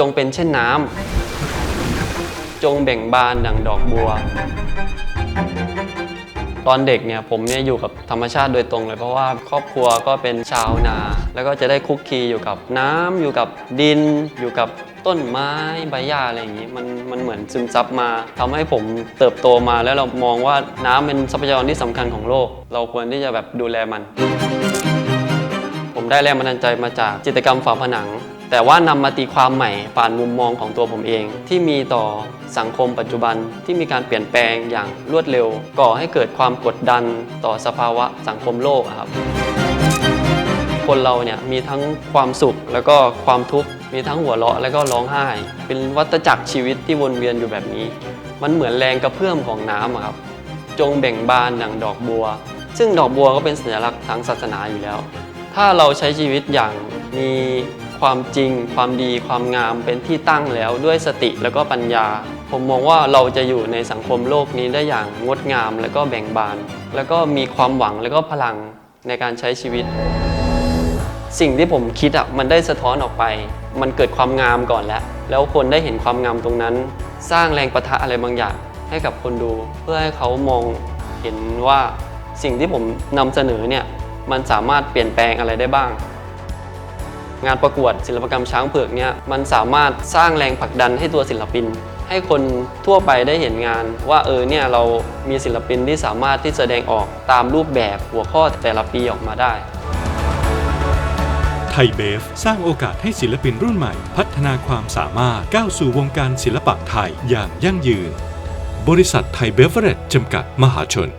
จงเป็นเช่นน้ำจงเบ่งบานดังดอกบัว ตอนเด็กเนี่ยผมเนี่ยอยู่กับธรรมชาติโดยตรงเลย เพราะว่าครอบครัวก็เป็นชาวนา แล้วก็จะได้คุกคีอยู่กับน้ำอยู่กับดิน อยู่กับต้นไม้ใบหญ้าอะไรอย่างนี้มันมันเหมือนซึมซับมาทำให้ผมเติบโตมาแล้วเรามองว่าน้ำเป็นทรัพยากรที่สำคัญของโลก เราควรที่จะแบบดูแลมัน ผมได้แรงบันดาลใจมาจากจิตรกรรมฝาผนัง แต่ว่านำมาตีความใหม่ผ่านมุมมองของตัวผมเอง ที่มีต่อสังคมปัจจุบันที่มีการเปลี่ยนแปลงอย่างรวดเร็ว ก่อให้เกิดความกดดันต่อสภาวะสังคมโลกครับ คนเราเนี่ยมีทั้งความสุขแล้วก็ความทุกข์มีทั้งหัวเราะแล้วก็ร้องไห้ เป็นวัฏจักรชีวิตที่วนเวียนอยู่แบบนี้ มันเหมือนแรงกระเพื่อมของน้ำครับ จงเบ่งบานดังดอกบัว ซึ่งดอกบัวก็เป็นสัญลักษณ์ทางศาสนาอยู่แล้ว ถ้าเราใช้ชีวิตอย่างมี ความจริง ความดี ความงามเป็นที่ตั้งแล้วด้วยสติแล้วก็ปัญญา ผมมองว่าเราจะอยู่ในสังคมโลกนี้ได้อย่างงดงามแล้วก็แบ่งบาน แล้วก็มีความหวังแล้วก็พลังในการใช้ชีวิต สิ่งที่ผมคิดอะมันได้สะท้อนออกไป มันเกิดความงามก่อนแล้ว แล้วคนได้เห็นความงามตรงนั้น สร้างแรงประทะอะไรบางอย่างให้กับคนดู เพื่อให้เขามองเห็นว่าสิ่งที่ผมนำเสนอเนี่ยมันสามารถเปลี่ยนแปลงอะไรได้บ้าง งานประกวดศิลปกรรมช้างเผือกเนี่ยมันสามารถสร้างแรงผลักดันให้ตัวศิลปิน ให้คนทั่วไปได้เห็นงาน ว่าเออเนี่ยเรามีศิลปินที่สามารถที่แสดงออกตามรูปแบบหัวข้อแต่ละปีออกมาได้ไทยเบฟสร้างโอกาสให้ศิลปินรุ่นใหม่ พัฒนาความสามารถก้าวสู่วงการศิลปะไทยอย่างยั่งยืน บริษัทไทยเบฟเวอร์เรจจำกัดมหาชน